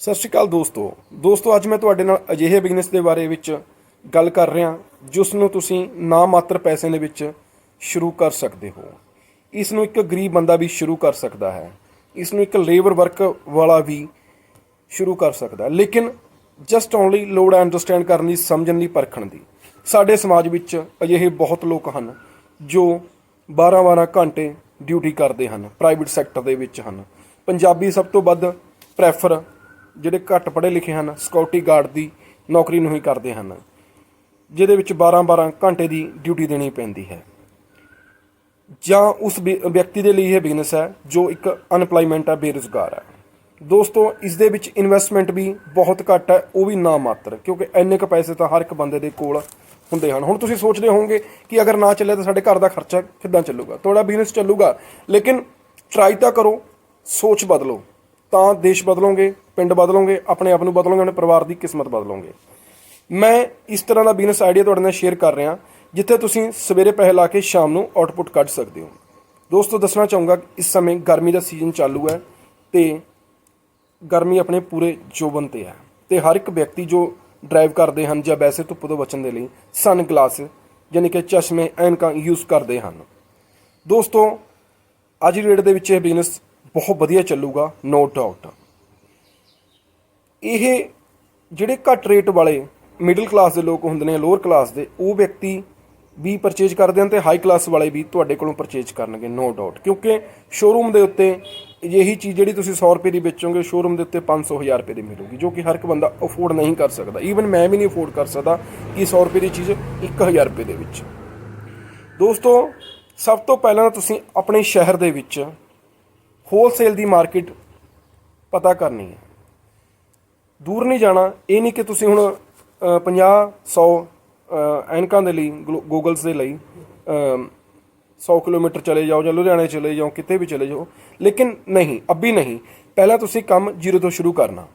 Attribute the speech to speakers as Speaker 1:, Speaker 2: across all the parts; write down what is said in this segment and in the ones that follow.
Speaker 1: ਸਤਿ ਸ਼੍ਰੀ ਅਕਾਲ ਦੋਸਤੋ। ਦੋਸਤੋ, ਅੱਜ ਮੈਂ ਤੁਹਾਡੇ ਨਾਲ ਅਜਿਹੇ ਬਿਜ਼ਨਸ ਦੇ ਬਾਰੇ ਵਿੱਚ ਗੱਲ ਕਰ ਰਿਹਾ, ਜਿਸ ਨੂੰ ਤੁਸੀਂ ਨਾ ਮਾਤਰ ਪੈਸੇ ਦੇ ਵਿੱਚ ਸ਼ੁਰੂ ਕਰ ਸਕਦੇ ਹੋ। ਇਸ ਨੂੰ ਇੱਕ ਗਰੀਬ ਬੰਦਾ ਵੀ ਸ਼ੁਰੂ ਕਰ ਸਕਦਾ ਹੈ। ਇਸ ਨੂੰ ਇੱਕ ਲੇਬਰ ਵਰਕ ਵਾਲਾ ਵੀ ਸ਼ੁਰੂ ਕਰ ਸਕਦਾ ਹੈ। ਲੇਕਿਨ ਜਸਟ ਓਨਲੀ ਲੋੜ ਹੈ ਅੰਡਰਸਟੈਂਡ ਕਰਨ ਦੀ, ਸਮਝਣ ਲਈ ਪਰਖਣ ਦੀ। ਸਾਡੇ ਸਮਾਜ ਵਿੱਚ ਅਜਿਹੇ ਬਹੁਤ ਲੋਕ ਹਨ, ਜੋ 12-12 ਘੰਟੇ ਡਿਊਟੀ ਕਰਦੇ ਹਨ ਪ੍ਰਾਈਵੇਟ ਸੈਕਟਰ ਦੇ ਵਿੱਚ ਹਨ। ਪੰਜਾਬੀ ਸਭ ਤੋਂ ਵੱਧ ਪ੍ਰੈਫਰ ਜਿਹੜੇ ਘੱਟ ਪੜ੍ਹੇ ਲਿਖੇ ਹਨ ਸਿਕਿਉਰਿਟੀ ਗਾਰਡ ਦੀ ਨੌਕਰੀ ਨੂੰ ਹੀ ਕਰਦੇ ਹਨ, ਜਿਹਦੇ ਵਿੱਚ 12-12 ਘੰਟੇ ਦੀ ਡਿਊਟੀ ਦੇਣੀ ਪੈਂਦੀ ਹੈ। ਜਾਂ ਉਸ ਵਿ- ਵਿਅਕਤੀ ਦੇ ਲਈ ਇਹ ਬਿਜ਼ਨਸ ਹੈ, ਜੋ ਇੱਕ ਅਨਪਲਾਈਮੈਂਟ ਹੈ, ਬੇਰੁਜ਼ਗਾਰ ਹੈ। ਦੋਸਤੋ, ਇਸ ਦੇ ਵਿੱਚ ਇਨਵੈਸਟਮੈਂਟ ਵੀ ਬਹੁਤ ਘੱਟ ਹੈ, ਉਹ ਵੀ ਨਾ ਮਾਤਰ, ਕਿਉਂਕਿ ਇੰਨੇ ਕ ਪੈਸੇ ਤਾਂ ਹਰ ਇੱਕ ਬੰਦੇ ਦੇ ਕੋਲ ਹੁੰਦੇ ਹਨ। ਹੁਣ ਤੁਸੀਂ ਸੋਚਦੇ ਹੋਵੋਗੇ ਕਿ ਅਗਰ ਨਾ ਚੱਲੇ ਤਾਂ ਸਾਡੇ ਘਰ ਦਾ ਖਰਚਾ ਕਿੱਦਾਂ ਚੱਲੂਗਾ? ਤੁਹਾਡਾ ਬਿਜ਼ਨਸ ਚੱਲੂਗਾ, ਲੇਕਿਨ ਟਰਾਈ ਤਾਂ ਕਰੋ, ਸੋਚ ਬਦਲੋ, ਤਾਂ ਦੇਸ਼ ਬਦਲੋਗੇ ਪਿੰਡ ਬਦਲੋਗੇ, ਆਪਣੇ ਆਪ ਨੂੰ ਬਦਲੋਗੇ, ਆਪਣੇ ਪਰਿਵਾਰ ਦੀ ਕਿਸਮਤ ਬਦਲੋਗੇ। ਮੈਂ ਇਸ ਤਰ੍ਹਾਂ ਦਾ ਬਿਜ਼ਨਸ ਆਈਡੀਆ ਤੁਹਾਡੇ ਨਾਲ ਸ਼ੇਅਰ ਕਰ ਰਿਹਾ, ਜਿੱਥੇ ਤੁਸੀਂ ਸਵੇਰੇ ਪੈਸੇ ਲਾ ਕੇ ਸ਼ਾਮ ਨੂੰ ਆਊਟਪੁੱਟ ਕੱਢ ਸਕਦੇ ਹੋ। ਦੋਸਤੋ, ਦੱਸਣਾ ਚਾਹੂੰਗਾ ਕਿ ਇਸ ਸਮੇਂ ਗਰਮੀ ਦਾ ਸੀਜ਼ਨ ਚਾਲੂ ਹੈ ਤੇ ਗਰਮੀ ਆਪਣੇ ਪੂਰੇ ਜੋਬਨ ਤੇ ਹੈ ਤੇ ਹਰ ਇੱਕ ਵਿਅਕਤੀ ਜੋ ਡਰਾਈਵ ਕਰਦੇ ਹਨ ਜਾਂ ਵੈਸੇ ਧੁੱਪ ਤੋਂ ਬਚਣ ਦੇ ਲਈ ਸਨ ਗਲਾਸ ਯਾਨੀ ਕਿ ਚਸ਼ਮੇ, ਐਨਕਾਂ ਯੂਜ਼ ਕਰਦੇ ਹਨ। ਦੋਸਤੋ, ਅੱਜ ਦੀ ਡੇਟ ਦੇ ਵਿੱਚ ਇਹ ਬਿਜ਼ਨਸ ਬਹੁਤ ਵਧੀਆ ਚੱਲੂਗਾ ਨੋ ਡਾਊਟ ਇਹ ਜਿਹੜੇ ਘੱਟ ਰੇਟ ਵਾਲੇ ਮਿਡਲ ਕਲਾਸ ਦੇ ਲੋਕ ਹੁੰਦੇ ਨੇ ਲੋਅਰ ਕਲਾਸ ਦੇ, ਉਹ ਵਿਅਕਤੀ ਵੀ ਪਰਚੇਜ ਕਰਦੇ ਹਨ ਤੇ ਹਾਈ ਕਲਾਸ ਵਾਲੇ ਵੀ ਤੁਹਾਡੇ ਕੋਲੋਂ ਪਰਚੇਜ ਕਰਨਗੇ ਨੋ ਡਾਊਟ ਕਿਉਂਕਿ ਸ਼ੋਰੂਮ ਦੇ ਉੱਤੇ ਇਹੀ ਚੀਜ਼ ਜਿਹੜੀ ਤੁਸੀਂ 100 ਰੁਪਏ ਦੀ ਵੇਚੋਗੇ ਸ਼ੋਰੂਮ ਦੇ ਉੱਤੇ 500 1000 ਰੁਪਏ ਦੀ ਮਿਲੂਗੀ, ਜੋ ਕਿ ਹਰ ਇੱਕ ਬੰਦਾ ਅਫੋਰਡ ਨਹੀਂ ਕਰ ਸਕਦਾ। ਈਵਨ ਮੈਂ ਵੀ ਨਹੀਂ ਅਫੋਰਡ ਕਰ ਸਕਦਾ ਕਿ 100 ਰੁਪਏ ਦੀ ਚੀਜ਼ 1000 ਰੁਪਏ ਦੇ ਵਿੱਚ। ਦੋਸਤੋ, ਸਭ ਤੋਂ ਪਹਿਲਾਂ ਤੁਸੀਂ ਆਪਣੇ ਸ਼ਹਿਰ ਦੇ ਵਿੱਚ ਹੋਲਸੇਲ ਦੀ ਮਾਰਕੀਟ ਪਤਾ ਕਰਨੀ ਹੈ। ਦੂਰ ਨਹੀਂ ਜਾਣਾ। ਇਹ ਨਹੀਂ ਕਿ ਤੁਸੀਂ ਹੁਣ 50 100 ਐਨਕਾਂ ਦੇ ਲਈ ਗੂਗਲਸ ਦੇ ਲਈ ਅਮ, 100 ਕਿਲੋਮੀਟਰ ਚਲੇ ਜਾਓ ਜਾਂ ਲੁਧਿਆਣੇ ਚਲੇ ਜਾਓ ਕਿਤੇ ਵੀ ਚਲੇ ਜਾਓ। ਲੇਕਿਨ ਨਹੀਂ ਅੱਭੀ ਨਹੀਂ। ਪਹਿਲਾਂ ਤੁਸੀਂ ਕੰਮ ਜ਼ੀਰੋ ਤੋਂ ਸ਼ੁਰੂ ਕਰਨਾ।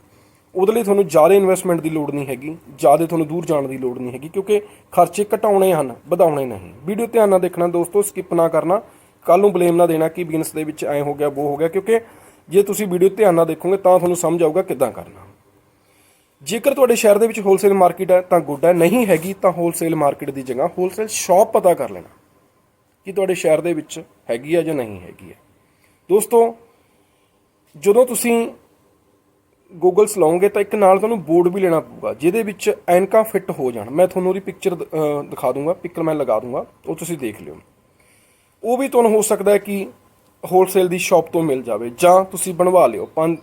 Speaker 1: ਉਹਦੇ ਲਈ ਤੁਹਾਨੂੰ ਜ਼ਿਆਦਾ ਇਨਵੈਸਟਮੈਂਟ ਦੀ ਲੋੜ ਨਹੀਂ ਹੈਗੀ ਜ਼ਿਆਦਾ ਤੁਹਾਨੂੰ ਦੂਰ ਜਾਣ ਦੀ ਲੋੜ ਨਹੀਂ ਹੈਗੀ ਕਿਉਂਕਿ ਖਰਚੇ ਘਟਾਉਣੇ ਹਨ ਵਧਾਉਣੇ ਨਹੀਂ। ਵੀਡੀਓ ਧਿਆਨ ਨਾਲ ਦੇਖਣਾ ਦੋਸਤੋ ਸਕਿਪ ਨਾ ਕਰਨਾ। ਕੱਲ ਨੂੰ ਬਲੇਮ ਨਾ ਦੇਣਾ ਕਿ ਬਿਜ਼ਨਸ ਦੇ ਵਿੱਚ ਐ ਹੋ ਗਿਆ ਉਹ ਹੋ ਗਿਆ ਕਿਉਂਕਿ ਜੇ ਤੁਸੀਂ ਵੀਡੀਓ ਧਿਆਨ ਨਾਲ ਦੇਖੋਗੇ ਤਾਂ ਤੁਹਾਨੂੰ ਸਮਝ ਆਊਗਾ ਕਿੱਦਾਂ ਕਰਨਾ। ਜੇਕਰ ਤੁਹਾਡੇ ਸ਼ਹਿਰ ਦੇ ਵਿੱਚ ਹੋਲਸੇਲ ਮਾਰਕੀਟ ਹੈ, ਤਾਂ ਗੁੱਡ ਹੈ। ਨਹੀਂ ਹੈਗੀ, ਤਾਂ ਹੋਲਸੇਲ ਮਾਰਕੀਟ ਦੀ ਜਗ੍ਹਾ ਹੋਲਸੇਲ ਸ਼ਾਪ ਪਤਾ ਕਰ ਲੈਣਾ ਕਿ ਤੁਹਾਡੇ ਸ਼ਹਿਰ ਦੇ ਵਿੱਚ ਹੈਗੀ ਹੈ ਜਾਂ ਨਹੀਂ ਹੈਗੀ ਹੈ। ਦੋਸਤੋ, ਜਦੋਂ ਤੁਸੀਂ ਗੂਗਲਸ ਲਾਓਗੇ, ਤਾਂ ਇੱਕ ਨਾਲ ਤੁਹਾਨੂੰ ਬੋਰਡ ਵੀ ਲੈਣਾ ਪਊਗਾ, ਜਿਹਦੇ ਵਿੱਚ ਐਨਕਾਂ ਫਿੱਟ ਹੋ ਜਾਣ। ਮੈਂ ਤੁਹਾਨੂੰ ਉਹਦੀ ਪਿਕਚਰ ਦਿਖਾ ਦੂੰਗਾ ਪਿਕਰ ਮੈਂ ਲਗਾ ਦੂੰਗਾ, ਉਹ ਤੁਸੀਂ ਦੇਖ ਲਿਓ। ਉਹ ਵੀ ਤੁਹਾਨੂੰ ਹੋ ਸਕਦਾ ਹੈ ਕਿ ਹੋਲਸੇਲ ਦੀ ਸ਼ਾਪ ਤੋਂ ਮਿਲ ਜਾਵੇ ਜਾਂ ਤੁਸੀਂ ਬਣਵਾ ਲਿਓ। 5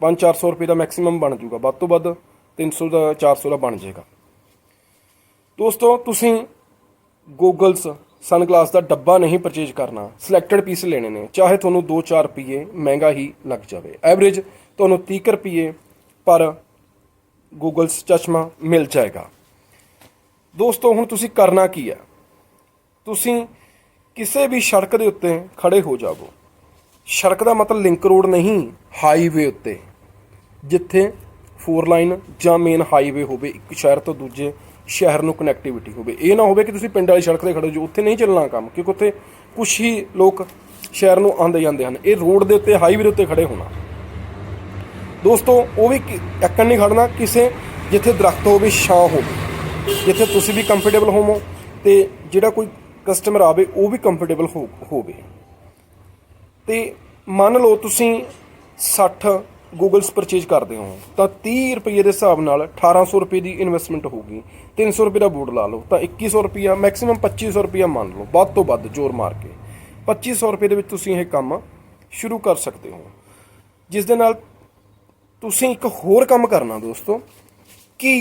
Speaker 1: 5-400 ਰੁਪਏ ਦਾ ਮੈਕਸਿਮਮ ਬਣ ਜਾਊਗਾ। ਵੱਧ ਤੋਂ ਵੱਧ 300 ਦਾ 400 ਦਾ ਬਣ ਜਾਏਗਾ। ਦੋਸਤੋ, ਤੁਸੀਂ ਗੂਗਲਸ ਸਨਗਲਾਸ ਦਾ ਡੱਬਾ ਨਹੀਂ ਪਰਚੇਜ ਕਰਨਾ। ਸਿਲੈਕਟਡ ਪੀਸ ਲੈਣੇ ਨੇ। ਚਾਹੇ ਤੁਹਾਨੂੰ 2-4 ਰੁਪਏ ਮਹਿੰਗਾ ਹੀ ਲੱਗ ਜਾਵੇ। ਐਵਰੇਜ ਤੁਹਾਨੂੰ 30 ਰੁਪਏ ਪਰ ਗੂਗਲਸ ਚਸ਼ਮਾ ਮਿਲ ਜਾਏਗਾ। ਦੋਸਤੋ, ਹੁਣ ਤੁਸੀਂ ਕਰਨਾ ਕੀ ਹੈ? ਤੁਸੀਂ ਕਿਸੇ ਵੀ ਸੜਕ ਦੇ ਉੱਤੇ ਖੜੇ ਹੋ ਜਾਵੋ। ਸੜਕ ਦਾ ਮਤਲਬ ਲਿੰਕ ਰੋਡ ਨਹੀਂ, ਹਾਈਵੇ ਉੱਤੇ। ਜਿੱਥੇ ਫੋਰ ਲਾਈਨ ਜਾਂ ਮੇਨ ਹਾਈਵੇ ਹੋਵੇ, ਇੱਕ ਸ਼ਹਿਰ ਤੋਂ ਦੂਜੇ ਸ਼ਹਿਰ ਨੂੰ ਕਨੈਕਟੀਵਿਟੀ ਹੋਵੇ। ਇਹ ਨਾ ਹੋਵੇ ਕਿ ਤੁਸੀਂ ਪਿੰਡ ਵਾਲੀ ਸੜਕ ਤੇ ਖੜੇ ਹੋ ਉੱਥੇ ਨਹੀਂ ਚੱਲਣਾ ਕੰਮ, ਕਿਉਂਕਿ ਉੱਥੇ ਕੁਝ ਹੀ ਲੋਕ ਸ਼ਹਿਰ ਨੂੰ ਆਉਂਦੇ ਜਾਂਦੇ ਹਨ। ਇਹ ਰੋਡ ਦੇ ਉੱਤੇ ਹਾਈਵੇ ਦੇ ਉੱਤੇ ਖੜੇ ਹੋਣਾ। ਦੋਸਤੋ, ਉਹ ਵੀ ਕਿ- ਨਹੀਂ ਖੜਨਾ, ਕਿਸੇ ਜਿੱਥੇ ਦਰਖਤ ਹੋਵੇ, ਛਾਂ ਹੋਵੇ। ਜਿੱਥੇ ਤੁਸੀਂ ਵੀ ਕੰਫਰਟੇਬਲ ਹੋਵੋ ਤੇ ਜਿਹੜਾ ਕੋਈ ਕਸਟਮਰ ਆਵੇ, ਉਹ ਵੀ ਕੰਫਰਟੇਬਲ ਹੋਵੇ। ਤੇ ਮੰਨ ਲਓ ਤੁਸੀਂ 60 ਗੂਗਲਸ ਪਰਚੇਜ ਕਰਦੇ ਹੋ, ਤਾਂ 30 ਰੁਪਏ ਦੇ ਹਿਸਾਬ ਨਾਲ 1800 ਰੁਪਏ ਦੀ ਇਨਵੈਸਟਮੈਂਟ ਹੋਊਗੀ। 300 ਰੁਪਏ ਦਾ ਬੋਰਡ ਲਾ ਲਓ, ਤਾਂ 2100 ਰੁਪਿਆ ਮੈਕਸਿਮਮ 2500 ਰੁਪਿਆ ਮੰਨ ਲਓ, ਵੱਧ ਤੋਂ ਵੱਧ ਜ਼ੋਰ ਮਾਰ ਕੇ। 2500 ਰੁਪਏ ਦੇ ਵਿੱਚ ਤੁਸੀਂ ਇਹ ਕੰਮ ਸ਼ੁਰੂ ਕਰ ਸਕਦੇ ਹੋ। ਜਿਸ ਦੇ ਨਾਲ ਤੁਸੀਂ ਇੱਕ ਹੋਰ ਕੰਮ ਕਰਨਾ ਦੋਸਤੋ, ਕਿ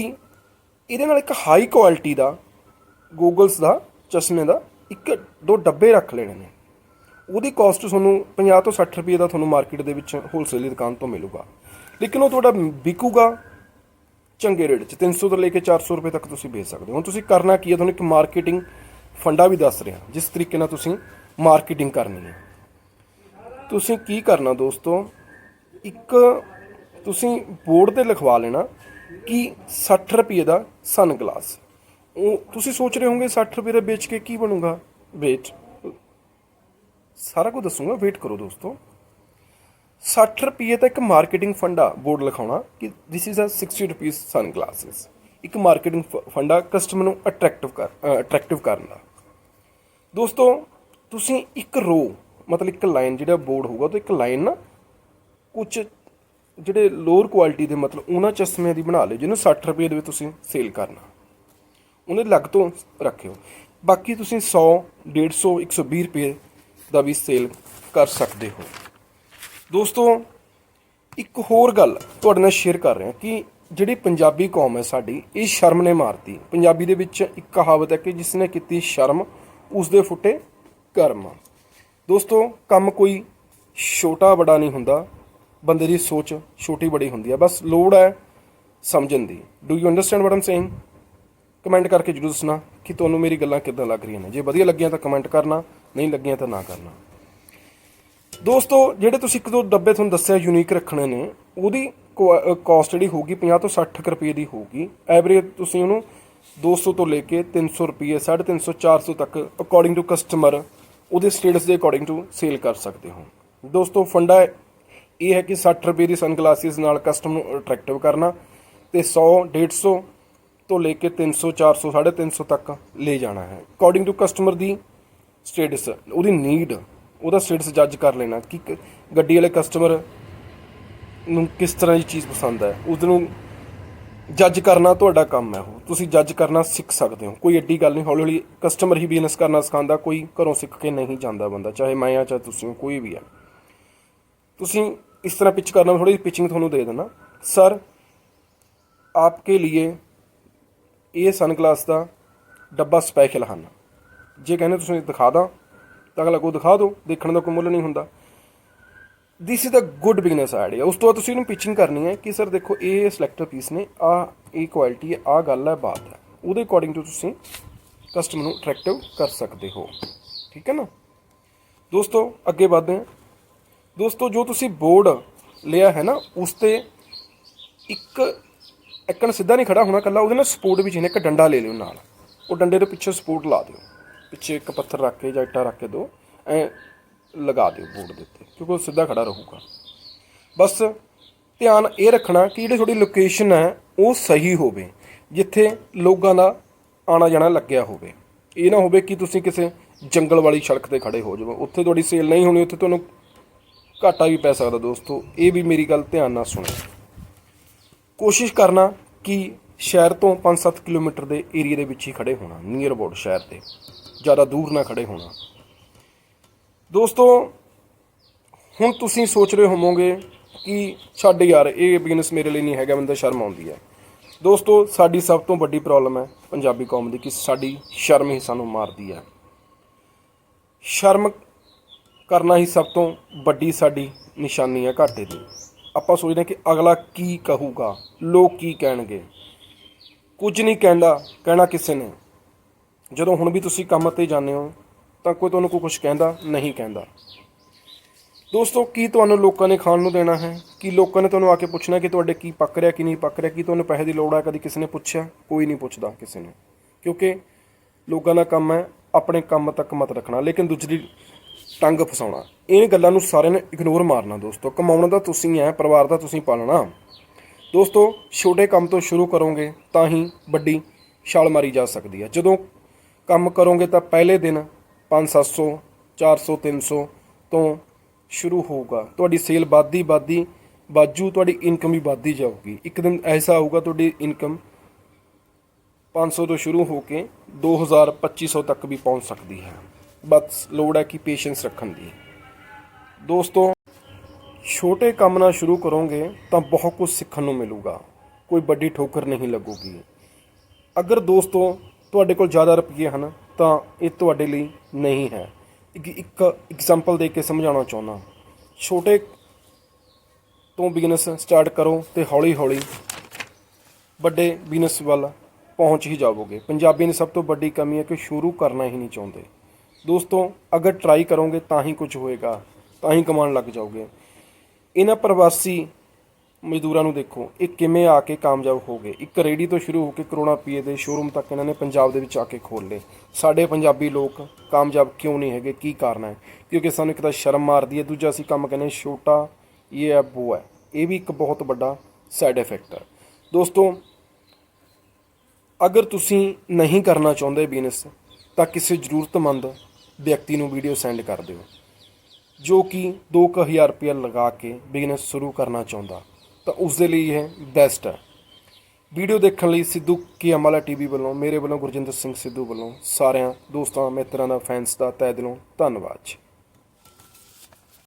Speaker 1: ਇਹਦੇ ਨਾਲ ਇੱਕ ਹਾਈ ਕੁਆਲਿਟੀ ਦਾ ਗੂਗਲਸ ਦਾ, ਚਸ਼ਮੇ ਦਾ ਇੱਕ ਦੋ ਡੱਬੇ ਰੱਖ ਲੈਣੇ ਨੇ। ਉਹਦੀ ਕਾਸਟ ਤੁਹਾਨੂੰ 50 ਤੋਂ 60 ਰੁਪਏ ਦਾ ਤੁਹਾਨੂੰ ਮਾਰਕੀਟ ਦੇ ਵਿੱਚ ਹੋਲਸੇਲ ਦੀ ਦੁਕਾਨ ਤੋਂ ਮਿਲੂਗਾ। ਲੇਕਿਨ ਉਹ ਤੁਹਾਡਾ ਵਿਕੂਗਾ ਚੰਗੇ ਰੇਟ 'ਚ। 300 ਤੋਂ ਲੈ ਕੇ 400 ਰੁਪਏ ਤੱਕ ਤੁਸੀਂ ਵੇਚ ਸਕਦੇ ਹੋ। ਹੁਣ ਤੁਸੀਂ ਕਰਨਾ ਕੀ ਹੈ? ਤੁਹਾਨੂੰ ਇੱਕ ਮਾਰਕੀਟਿੰਗ ਫੰਡਾ ਵੀ ਦੱਸ ਰਿਹਾ। ਜਿਸ ਤਰੀਕੇ ਨਾਲ ਤੁਸੀਂ ਮਾਰਕੀਟਿੰਗ ਕਰਨੀ ਹੈ। ਤੁਸੀਂ ਕੀ ਕਰਨਾ ਦੋਸਤੋ? ਇੱਕ ਤੁਸੀਂ ਬੋਰਡ ਤੇ ਲਿਖਵਾ ਲੈਣਾ ਕਿ 60 ਰੁਪਏ ਦਾ ਸਨ ਗਲਾਸ ਉਹ ਤੁਸੀਂ ਸੋਚ ਰਹੇ ਹੋਵੋਗੇ 60 ਰੁਪਏ ਦਾ ਵੇਚ ਕੇ ਕੀ ਬਣੂਗਾ? ਵੇਟ ਸਾਰਾ ਕੁਝ ਦੱਸੂਗਾ ਵੇਟ ਕਰੋ ਦੋਸਤੋ। 60 ਰੁਪਏ ਤਾਂ ਇੱਕ ਮਾਰਕੀਟਿੰਗ ਫੰਡ ਆ ਬੋਰਡ ਲਿਖਾਉਣਾ ਕਿ ਥਿਸ ਇਜ਼ ਅ 60 ਰੁਪਏ ਸਨ ਗਲਾਸਸ ਇੱਕ ਮਾਰਕੀਟਿੰਗ ਫੰਡ ਆ ਕਸਟਮਰ ਨੂੰ ਅਟਰੈਕਟਿਵ ਕਰ ਅਟਰੈਕਟਿਵ ਕਰਨ। ਦਾ ਦੋਸਤੋ ਤੁਸੀਂ ਇੱਕ ਰੋ ਮਤਲਬ ਇੱਕ ਲਾਈਨ ਜਿਹੜਾ ਬੋਰਡ ਹੋਊਗਾ ਤਾਂ ਇੱਕ ਲਾਈਨ ਨਾ ਕੁਝ ਜਿਹੜੇ ਲੋਅਰ ਕੁਆਲਿਟੀ ਦੇ ਮਤਲਬ ਉਹਨਾਂ ਚਸ਼ਮਿਆਂ ਦੀ ਬਣਾ ਲਿਓ ਜਿਹਨੂੰ 60 ਰੁਪਏ ਦੇ ਵਿੱਚ ਤੁਸੀਂ ਸੇਲ ਕਰਨਾ। ਉਹਨੇ ਲੱਗ ਤੋਂ ਰੱਖਿਓ। ਬਾਕੀ ਤੁਸੀਂ 100 150 120 ਰੁਪਏ ਦਾ ਵੀ ਸੇਲ ਕਰ ਸਕਦੇ ਹੋ। ਦੋਸਤੋ, ਇੱਕ ਹੋਰ ਗੱਲ ਤੁਹਾਡੇ ਨਾਲ ਸ਼ੇਅਰ ਕਰ ਰਿਹਾ ਕਿ ਜਿਹੜੀ ਪੰਜਾਬੀ ਕੌਮ ਹੈ ਸਾਡੀ, ਇਹ ਸ਼ਰਮ ਨੇ ਮਾਰਤੀ। ਪੰਜਾਬੀ ਦੇ ਵਿੱਚ ਇੱਕ ਕਹਾਵਤ ਹੈ ਕਿ ਜਿਸ ਨੇ ਕੀਤੀ ਸ਼ਰਮ ਉਸ ਦੇ ਫੁੱਟੇ ਕਰਮ। ਦੋਸਤੋ, ਕੰਮ ਕੋਈ ਛੋਟਾ ਬੜਾ ਨਹੀਂ ਹੁੰਦਾ। ਬੰਦੇ ਦੀ ਸੋਚ ਛੋਟੀ ਬੜੀ ਹੁੰਦੀ ਹੈ। ਬਸ ਲੋੜ ਹੈ ਸਮਝਣ ਦੀ। Do you understand what I'm saying comment ਕਰਕੇ ਜਰੂਰ ਦੱਸਣਾ ਕਿ ਤੁਹਾਨੂੰ ਮੇਰੀ ਗੱਲਾਂ ਕਿੱਦਾਂ ਲੱਗ ਰਹੀਆਂ ਨੇ। ਜੇ ਵਧੀਆ ਲੱਗੀਆਂ ਤਾਂ ਕਮੈਂਟ ਕਰਨਾ, ਨਹੀਂ ਲੱਗੀਆਂ ਤਾਂ ਨਾ ਕਰਨਾ। ਦੋਸਤੋ, ਜਿਹੜੇ ਤੁਸੀਂ ਇੱਕ ਦੋ ਡੱਬੇ ਤੁਹਾਨੂੰ ਦੱਸਿਆ ਯੂਨੀਕ ਰੱਖਣੇ ਨੇ, ਉਹਦੀ ਕਾਸਟ ਜਿਹੜੀ ਹੋਊਗੀ 50 ਤੋਂ 60 ਕੁ ਰੁਪਏ ਦੀ ਹੋਊਗੀ। ਐਵਰੇਜ ਤੁਸੀਂ ਉਹਨੂੰ 200 ਤੋਂ ਲੈ ਕੇ 300 ਰੁਪਏ 350 400 ਤੱਕ ਅਕੋਰਡਿੰਗ ਟੂ ਕਸਟਮਰ ਉਹਦੇ ਸਟੇਟਸ ਦੇ ਅਕੋਰਡਿੰਗ ਟੂ ਸੇਲ ਕਰ ਸਕਦੇ ਹੋ। ਦੋਸਤੋ, ਫੰਡਾ ਇਹ ਹੈ ਕਿ 60 ਰੁਪਏ ਦੀ ਸਨਗਲਾਸਿਸ ਨਾਲ ਕਸਟਮਰ ਨੂੰ ਅਟਰੈਕਟਿਵ ਕਰਨਾ ਤੇ 100 150 ਤੋਂ ਲੈ ਕੇ 300 400 350 ਤੱਕ ਲੈ ਜਾਣਾ ਹੈ। ਅਕੋਰਡਿੰਗ ਟੂ ਕਸਟਮਰ ਦੀ ਸਟੇਟਸ ਉਹਦੀ ਨੀਡ ਉਹਦਾ ਸਟੇਟਸ ਜੱਜ ਕਰ ਲੈਣਾ ਕਿ ਗੱਡੀ ਵਾਲੇ ਕਸਟਮਰ ਨੂੰ ਕਿਸ ਤਰ੍ਹਾਂ ਦੀ ਚੀਜ਼ ਪਸੰਦ ਹੈ। ਉਸ ਨੂੰ ਜੱਜ ਕਰਨਾ ਤੁਹਾਡਾ ਕੰਮ ਹੈ ਉਹ। ਤੁਸੀਂ ਜੱਜ ਕਰਨਾ ਸਿੱਖ ਸਕਦੇ ਹੋ। ਕੋਈ ਐਡੀ ਗੱਲ ਨਹੀਂ ਹੌਲੀ ਹੌਲੀ ਕਸਟਮਰ ਹੀ ਬਿਜ਼ਨਸ ਕਰਨਾ ਸਿਖਾਉਂਦਾ, ਕੋਈ ਘਰੋਂ ਸਿੱਖ ਕੇ ਨਹੀਂ ਜਾਂਦਾ ਬੰਦਾ, ਚਾਹੇ ਮੈਂ ਆ, ਚਾਹੇ ਤੁਸੀਂ ਕੋਈ ਵੀ ਆ ਤੁਸੀਂ ਇਸ ਤਰ੍ਹਾਂ ਪਿਚ ਕਰਨਾ ਥੋੜੀ ਪਿਚਿੰਗ ਤੁਹਾਨੂੰ ਦੇ ਦੇਣਾ। ਸਰ ਆਪਕੇ लिए ਇਹ ਸਨਗਲਾਸ ਦਾ ਡੱਬਾ ਸਪੈਸ਼ਲ ਹਨ। ਜੇ ਕਹਿੰਦੇ ਤੁਸੀਂ ਦਿਖਾ ਦਾਂ, ਤਾਂ ਅਗਲਾ ਕੋ ਦਿਖਾ ਦਿਓ, ਦੇਖਣ ਦਾ ਕੋਈ ਮੁੱਲ ਨਹੀਂ ਹੁੰਦਾ। This is a good business idea ਉਸ ਤੋਂ ਬਾਅਦ ਤੁਸੀਂ ਇਹਨੂੰ ਪਿਚਿੰਗ ਕਰਨੀ ਹੈ ਕਿ ਸਰ ਦੇਖੋ, ਇਹ ਸਿਲੈਕਟਰ ਪੀਸ ਨੇ, ਆ, ਇਹ ਕੁਆਲਿਟੀ ਹੈ, ਆ ਗੱਲ ਹੈ, ਬਾਤ ਹੈ। ਉਹਦੇ ਅਕੋਰਡਿੰਗ ਟੂ ਤੁਸੀਂ ਕਸਟਮਰ ਨੂੰ ਅਟਰੈਕਟਿਵ ਕਰ ਸਕਦੇ ਹੋ। ਠੀਕ ਹੈ ਨਾ? ਦੋਸਤੋ, ਅੱਗੇ ਵਧਦੇ ਹਾਂ। ਦੋਸਤੋ, ਜੋ ਤੁਸੀਂ ਬੋਰਡ ਲਿਆ ਹੈ ਨਾ, ਉਸ ਤੇ ਇੱਕ ਇੱਕਣ ਸਿੱਧਾ ਨਹੀਂ ਖੜਾ ਹੋਣਾ ਕੱਲਾ ਉਹਦੇ ਨਾਲ ਸਪੋਰਟ ਵੀ ਚਾਹੀਦਾ ਇੱਕ ਡੰਡਾ ਲੈ ਲਿਓ ਨਾਲ। ਉਹ ਡੰਡੇ ਦੇ ਪਿੱਛੇ ਸਪੋਰਟ ਲਾ ਦਿਓ। ਪਿੱਛੇ ਇੱਕ ਪੱਥਰ ਰੱਖ ਕੇ ਜਾਂ ਇੱਟਾ ਰੱਖ ਕੇ ਦੋ, ਐ ਲਗਾ ਦਿਓ ਬੋਰਡ ਦੇ ਉੱਤੇ, ਕਿਉਂਕਿ ਉਹ ਸਿੱਧਾ ਖੜਾ ਰਹੂਗਾ। ਬਸ ਧਿਆਨ ਇਹ ਰੱਖਣਾ ਕਿ ਜਿਹੜੀ ਤੁਹਾਡੀ ਲੋਕੇਸ਼ਨ ਹੈ, ਉਹ ਸਹੀ ਹੋਵੇ, ਜਿੱਥੇ ਲੋਕਾਂ ਦਾ ਆਣਾ ਜਾਣਾ ਲੱਗਿਆ ਹੋਵੇ। ਇਹ ਨਾ ਹੋਵੇ ਕਿ ਤੁਸੀਂ ਕਿਸੇ ਜੰਗਲ ਵਾਲੀ ਸੜਕ ਤੇ ਖੜੇ ਹੋ ਜਾਵੋ। ਉੱਥੇ ਤੁਹਾਡੀ ਸੇਲ ਨਹੀਂ ਹੋਣੀ, ਉੱਥੇ ਤੁਹਾਨੂੰ ਘਾਟਾ ਵੀ ਪੈ ਸਕਦਾ ਦੋਸਤੋ। ਇਹ ਵੀ ਮੇਰੀ ਗੱਲ ਧਿਆਨ ਨਾਲ ਸੁਣੋ। ਕੋਸ਼ਿਸ਼ ਕਰਨਾ ਕਿ ਸ਼ਹਿਰ ਤੋਂ 5-7 ਕਿਲੋਮੀਟਰ ਦੇ ਏਰੀਆ ਦੇ ਵਿੱਚ ਹੀ ਖੜੇ ਹੋਣਾ ਨੀਅਰ ਅਬਾਊਟ ਸ਼ਹਿਰ 'ਤੇ ਜ਼ਿਆਦਾ ਦੂਰ ਨਾ ਖੜੇ ਹੋਣਾ। ਦੋਸਤੋ, ਹੁਣ ਤੁਸੀਂ ਸੋਚ ਰਹੇ ਹੋਵੋਗੇ ਕਿ ਛੱਡ ਯਾਰ, ਇਹ ਬਿਜ਼ਨਸ ਮੇਰੇ ਲਈ ਨਹੀਂ ਹੈਗਾ, ਮੈਨੂੰ ਤਾਂ ਸ਼ਰਮ ਆਉਂਦੀ ਹੈ। ਦੋਸਤੋ, ਸਾਡੀ ਸਭ ਤੋਂ ਵੱਡੀ ਪ੍ਰੋਬਲਮ ਹੈ ਪੰਜਾਬੀ ਕੌਮ ਦੀ ਕਿ ਸਾਡੀ ਸ਼ਰਮ ਹੀ ਸਾਨੂੰ ਮਾਰਦੀ ਹੈ। ਸ਼ਰਮ ਕਰਨਾ ਹੀ ਸਭ ਤੋਂ ਵੱਡੀ ਸਾਡੀ ਨਿਸ਼ਾਨੀ ਹੈ ਘਾਟੇ ਦੀ ਆਪਾਂ ਸੋਚਦੇ ਹਾਂ ਕਿ ਅਗਲਾ ਕੀ ਕਹੂਗਾ, ਲੋਕ ਕੀ ਕਹਿਣਗੇ। ਕੁਝ ਨਹੀਂ ਕਹਿੰਦਾ, ਕਹਿਣਾ ਕਿਸੇ ਨੇ। ਜਦੋਂ ਹੁਣ ਵੀ ਤੁਸੀਂ ਕੰਮ ਤੇ ਜਾਂਦੇ ਹੋ, ਤਾਂ ਕੋਈ ਤੁਹਾਨੂੰ ਕੋਈ ਕੁਝ ਕਹਿੰਦਾ, ਨਹੀਂ ਕਹਿੰਦਾ। ਦੋਸਤੋ, ਕੀ ਤੁਹਾਨੂੰ ਲੋਕਾਂ ਨੇ ਖਾਣ ਨੂੰ ਦੇਣਾ ਹੈ? ਕੀ ਲੋਕਾਂ ਨੇ ਤੁਹਾਨੂੰ ਆ ਕੇ ਪੁੱਛਣਾ ਕਿ ਤੁਹਾਡੇ ਕੀ ਪੱਕ ਰਿਹਾ, ਕੀ ਨਹੀਂ ਪੱਕ ਰਿਹਾ? ਕੀ ਤੁਹਾਨੂੰ ਪੈਸੇ ਦੀ ਲੋੜ ਹੈ ਕਦੀ ਕਿਸੇ ਨੇ ਪੁੱਛਿਆ? ਕੋਈ ਨਹੀਂ ਪੁੱਛਦਾ ਕਿਸੇ ਨੇ। ਕਿਉਂਕਿ ਲੋਕਾਂ ਦਾ ਕੰਮ ਹੈ, ਆਪਣੇ ਕੰਮ ਤੱਕ ਮਤ ਰੱਖਣਾ। ਲੇਕਿਨ ਦੂਜੀ ਟੰਗ ਫਸਾਉਣਾ। ਇਹ ਗੱਲਾਂ ਨੂੰ ਸਾਰਿਆਂ ਨੇ ਇਗਨੋਰ ਮਾਰਨਾ ਦੋਸਤੋ। ਕਮਾਉਣਾ ਤਾਂ ਤੁਸੀਂ ਹੈ ਪਰਿਵਾਰ ਦਾ ਤੁਸੀਂ ਪਾਲਣਾ। ਦੋਸਤੋ, ਛੋਟੇ ਕੰਮ ਤੋਂ ਸ਼ੁਰੂ ਕਰੋਗੇ ਤਾਂ ਹੀ ਵੱਡੀ ਛਾਲ ਮਾਰੀ ਜਾ ਸਕਦੀ ਹੈ। ਜਦੋਂ ਕੰਮ ਕਰੋਗੇ ਤਾਂ ਪਹਿਲੇ ਦਿਨ 5 700 400 300 ਤੋਂ ਸ਼ੁਰੂ ਹੋਊਗਾ। ਤੁਹਾਡੀ ਸੇਲ ਵੱਧਦੀ ਵੱਧਦੀ ਬਾਜੂ, ਤੁਹਾਡੀ ਇਨਕਮ ਵੀ ਵੱਧਦੀ ਜਾਊਗੀ। ਇੱਕ ਦਿਨ ਐਸਾ ਆਊਗਾ, ਤੁਹਾਡੀ ਇਨਕਮ 500 ਤੋਂ ਸ਼ੁਰੂ ਹੋ ਕੇ 2000 2500 ਤੱਕ ਵੀ ਪਹੁੰਚ ਸਕਦੀ ਹੈ। ਬਸ ਲੋੜ ਹੈ ਕਿ ਪੇਸ਼ੈਂਸ ਰੱਖਣ ਦੀ। ਦੋਸਤੋ, ਛੋਟੇ ਕੰਮ ਨਾਲ ਸ਼ੁਰੂ ਕਰੋਗੇ ਤਾਂ ਬਹੁਤ ਕੁਝ ਸਿੱਖਣ ਨੂੰ ਮਿਲੂਗਾ। ਕੋਈ ਵੱਡੀ ਠੋਕਰ ਨਹੀਂ ਲੱਗੂਗੀ। ਅਗਰ ਦੋਸਤੋ, ਤੁਹਾਡੇ ਕੋਲ ਜ਼ਿਆਦਾ ਰੁਪਏ ਹਨ, ਤਾਂ ਇਹ ਤੁਹਾਡੇ ਲਈ ਨਹੀਂ ਹੈ। ਇੱਕ ਇੱਕ ਐਗਜ਼ਾਮਪਲ ਦੇ ਕੇ ਸਮਝਾਉਣਾ ਚਾਹੁੰਦਾ ਛੋਟੇ ਤੋਂ ਬਿਜ਼ਨਸ ਸਟਾਰਟ ਕਰੋ ਤੇ ਹੌਲੀ ਹੌਲੀ ਵੱਡੇ ਬਿਜ਼ਨਸ ਵੱਲ ਪਹੁੰਚ ਹੀ ਜਾਵੋਗੇ। ਪੰਜਾਬੀ ਨੇ ਸਭ ਤੋਂ ਵੱਡੀ ਕਮੀ ਹੈ ਕਿ ਸ਼ੁਰੂ ਕਰਨਾ ਹੀ ਨਹੀਂ ਚਾਹੁੰਦੇ। ਦੋਸਤੋ, ਅਗਰ ਟਰਾਈ ਕਰੋਗੇ ਤਾਂ ਹੀ ਕੁਝ ਹੋਏਗਾ, ਤਾਂ ਹੀ ਕਮਾਉਣ ਲੱਗ ਜਾਓਗੇ। ਇਹਨਾਂ ਪ੍ਰਵਾਸੀ ਮਜ਼ਦੂਰਾਂ ਨੂੰ ਦੇਖੋ, ਇਹ ਕਿਵੇਂ ਆ ਕੇ ਕਾਮਯਾਬ ਹੋ ਗਏ। ਇੱਕ ਰੇੜੀ ਤੋਂ ਸ਼ੁਰੂ ਹੋ ਕੇ ਕਰੋਨਾ ਪੀਏ ਦੇ ਸ਼ੋਰੂਮ ਤੱਕ ਇਹਨਾਂ ਨੇ ਪੰਜਾਬ ਦੇ ਵਿੱਚ ਆ ਕੇ ਖੋਲ ਲਏ। ਸਾਡੇ ਪੰਜਾਬੀ ਲੋਕ ਕਾਮਯਾਬ ਕਿਉਂ ਨਹੀਂ ਹੈਗੇ? ਕੀ ਕਾਰਨ ਹੈ? ਕਿਉਂਕਿ ਸਾਨੂੰ ਇੱਕ ਤਾਂ ਸ਼ਰਮ ਮਾਰਦੀ ਹੈ, ਦੂਜਾ ਅਸੀਂ ਕੰਮ ਕਹਿੰਦੇ ਛੋਟਾ ਇਹ ਹੈ, ਬੋ ਹੈ। ਇਹ ਵੀ ਇੱਕ ਬਹੁਤ ਵੱਡਾ ਸਾਈਡ ਇਫੈਕਟ ਹੈ। ਦੋਸਤੋ, ਅਗਰ ਤੁਸੀਂ ਨਹੀਂ ਕਰਨਾ ਚਾਹੁੰਦੇ ਬਿਜ਼ਨਸ ਤਾਂ ਕਿਸੇ ਜ਼ਰੂਰਤਮੰਦ ਵਿਅਕਤੀ ਨੂੰ ਵੀਡੀਓ ਸੈਂਡ ਕਰ ਦਿਓ, ਜੋ ਕਿ 2000 ਰੁਪਏ ਲਗਾ ਕੇ ਬਿਜ਼ਨਸ ਸ਼ੁਰੂ ਕਰਨਾ ਚਾਹੁੰਦਾ, ਤਾਂ ਉਸ ਦੇ ਲਈ ਇਹ ਬੈਸਟ ਹੈ। ਵੀਡੀਓ ਦੇਖਣ ਲਈ ਸਿੱਧੂ ਕੀ ਅਮਲਾ ਟੀਵੀ ਵੱਲੋਂ, ਮੇਰੇ ਵੱਲੋਂ ਗੁਰਜਿੰਦਰ ਸਿੰਘ ਸਿੱਧੂ ਵੱਲੋਂ ਸਾਰਿਆਂ ਦੋਸਤਾਂ ਮਿੱਤਰਾਂ ਦਾ ਫੈਨਸ ਦਾ ਤਹਿ ਦਿਲੋਂ ਧੰਨਵਾਦ। ਜੀ